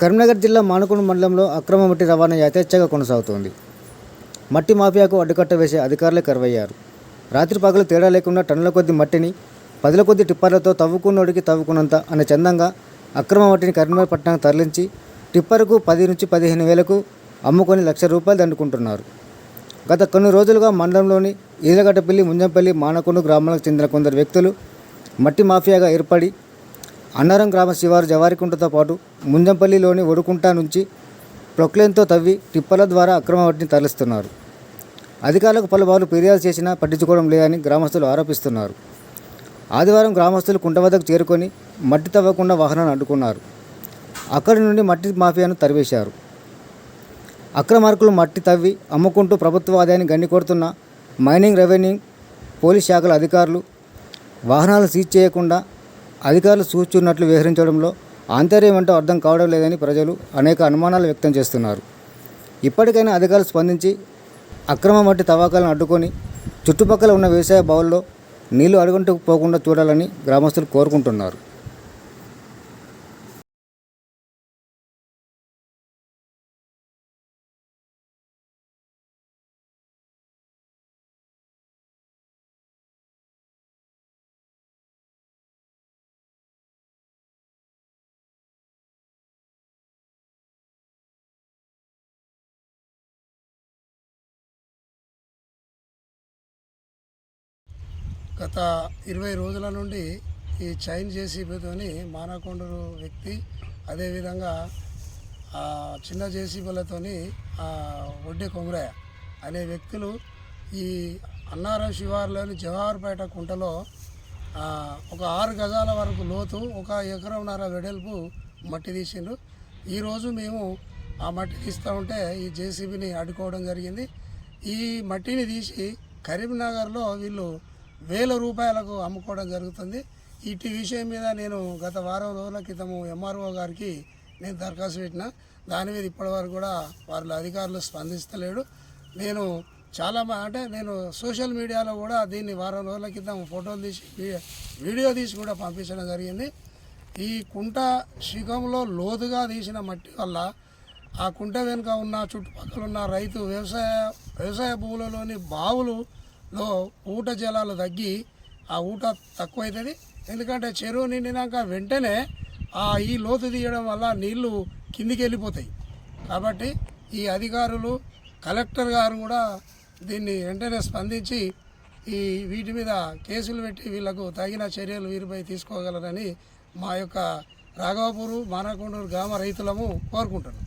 కరీంనగర్ జిల్లా మానుకొండ మండలంలో అక్రమ మట్టి రవాణా యథేచ్ఛగా కొనసాగుతోంది. మట్టి మాఫియాకు అడ్డుకట్ట వేసే అధికారులే కరువయ్యారు. రాత్రి పగలు తేడా లేకుండా టన్నుల కొద్ది మట్టిని పదుల కొద్ది టిప్పర్లతో తవ్వుకున్నోడికి తవ్వుకున్నంత అనే చందంగా అక్రమ మట్టిని కరీంనగర్ పట్టణానికి తరలించి టిప్పర్కు పది నుంచి పదిహేను వేలకు అమ్ముకొని లక్ష రూపాయలు దండుకుంటున్నారు. గత కొన్ని రోజులుగా మండలంలోని ఈలగడ్డపల్లి ముంజంపల్లి మానకొండ గ్రామాలకు చెందిన కొందరు వ్యక్తులు మట్టి మాఫియాగా ఏర్పడి అన్నారం గ్రామ శివారు జవారికుంటతో పాటు ముంజంపల్లిలోని ఒడుకుంట నుంచి ప్రొక్లేన్తో తవ్వి టిప్పర్ల ద్వారా అక్రమ వాటిని తరలిస్తున్నారు. అధికారులకు పలుమార్లు ఫిర్యాదు చేసినా పట్టించుకోవడం లేదని గ్రామస్తులు ఆరోపిస్తున్నారు. ఆదివారం గ్రామస్తులు కుంట వద్దకు చేరుకొని మట్టి తవ్వకుండా వాహనాన్ని అడ్డుకున్నారు. అక్కడి నుండి మట్టి మాఫియాను తరివేశారు. అక్రమార్కులు మట్టి తవ్వి అమ్ముకుంటూ ప్రభుత్వ ఆదాయాన్ని గండికొడుతున్న మైనింగ్ రెవెన్యూ పోలీస్ శాఖల అధికారులు వాహనాలు సీజ్ చేయకుండా అధికారులు చూస్తున్నట్లు వ్యవహరించడంలో ఆంతర్యం ఏంటో అర్థం కావడం లేదని ప్రజలు అనేక అనుమానాలు వ్యక్తం చేస్తున్నారు. ఇప్పటికైనా అధికారులు స్పందించి అక్రమ మట్టి తవ్వకాలను అడ్డుకొని చుట్టుపక్కల ఉన్న వ్యవసాయ బావుల్లో నీళ్ళు అడుగుంటూ పోకుండా చూడాలని గ్రామస్తులు కోరుకుంటున్నారు. గత ఇరవై రోజుల నుండి ఈ చైన్ జేసీబీతోని మానకొండూరు వ్యక్తి అదేవిధంగా ఆ చిన్న జేసీబీలతోని వడ్డీ కొమరయ్య అనే వ్యక్తులు ఈ అన్నారం శివారులోని జవహర్పేట కుంటలో ఒక ఆరు గజాల వరకు లోతు ఒక ఎకరంన్నర వెడల్పు మట్టి తీసిండ్రు. ఈరోజు మేము ఆ మట్టి తీస్తూ ఉంటే ఈ జేసీబీని అడ్డుకోవడం జరిగింది. ఈ మట్టిని తీసి కరీంనగర్లో వీళ్ళు వేల రూపాయలకు అమ్ముకోవడం జరుగుతుంది. ఇటు విషయం మీద నేను గత వారం రోజుల క్రితము ఎంఆర్ఓ గారికి నేను దరఖాస్తు పెట్టిన. దాని మీద ఇప్పటివరకు కూడా వాళ్ళ అధికారులు స్పందిస్తలేడు. నేను చాలా అంటే నేను సోషల్ మీడియాలో కూడా దీన్ని వారం రోజుల క్రితం ఫోటోలు తీసి వీడియో తీసి కూడా పంపించడం జరిగింది. ఈ కుంట శిఖంలో లోతుగా తీసిన మట్టి వల్ల ఆ కుంట వెనుక ఉన్న చుట్టుపక్కల ఉన్న రైతు వ్యవసాయ వ్యవసాయ భూములలోని బావులు లో ఊట జలాలు తగ్గి ఆ ఊట తక్కువవుతుంది ఎందుకంటే చెరువు నిండినాక వెంటనే ఆ ఈ లోతు తీయడం వల్ల నీళ్ళు కిందికి వెళ్ళిపోతాయి. కాబట్టి ఈ అధికారులు కలెక్టర్ గారు కూడా దీన్ని వెంటనే స్పందించి ఈ వీటి మీద కేసులు పెట్టి వీళ్ళకు తగిన చర్యలు వీరిపై తీసుకోగలరని మా యొక్క రాఘవపూరు మానకొండూరు గ్రామ రైతులము కోరుకుంటున్నాం.